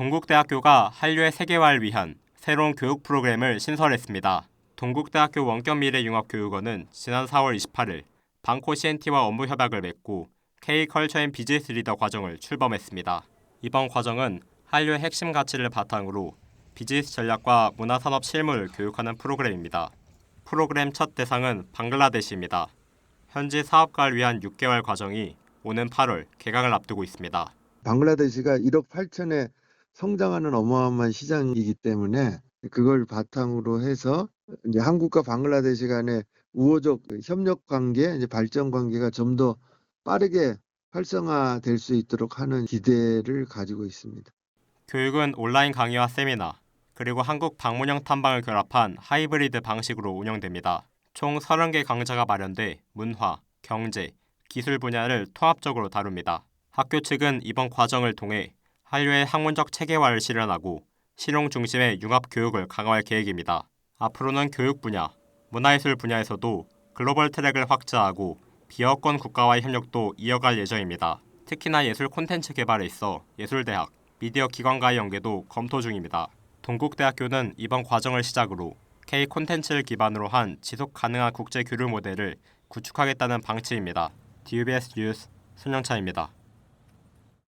동국대학교가 한류의 세계화를 위한 새로운 교육 프로그램을 신설했습니다. 동국대학교 원격미래융합교육원은 지난 4월 28일 방코 CNT와 업무 협약을 맺고 K-컬처 앤 비즈니스 리더 과정을 출범했습니다. 이번 과정은 한류의 핵심 가치를 바탕으로 비즈니스 전략과 문화산업 실무를 교육하는 프로그램입니다. 프로그램 첫 대상은 방글라데시입니다. 현지 사업가를 위한 6개월 과정이 오는 8월 개강을 앞두고 있습니다. 방글라데시가 1억 8천에 성장하는 어마어마한 시장이기 때문에 그걸 바탕으로 해서 이제 한국과 방글라데시 간의 우호적 협력 관계, 이제 발전 관계가 좀 더 빠르게 활성화될 수 있도록 하는 기대를 가지고 있습니다. 교육은 온라인 강의와 세미나, 그리고 한국 방문형 탐방을 결합한 하이브리드 방식으로 운영됩니다. 총 30개 강좌가 마련돼 문화, 경제, 기술 분야를 통합적으로 다룹니다. 학교 측은 이번 과정을 통해 한류의 학문적 체계화를 실현하고 실용 중심의 융합 교육을 강화할 계획입니다. 앞으로는 교육 분야, 문화예술 분야에서도 글로벌 트랙을 확대하고 비어권 국가와의 협력도 이어갈 예정입니다. 특히나 예술 콘텐츠 개발에 있어 예술대학, 미디어 기관과의 연계도 검토 중입니다. 동국대학교는 이번 과정을 시작으로 K 콘텐츠를 기반으로 한 지속 가능한 국제 교류 모델을 구축하겠다는 방침입니다. DBS 뉴스 손영찬입니다.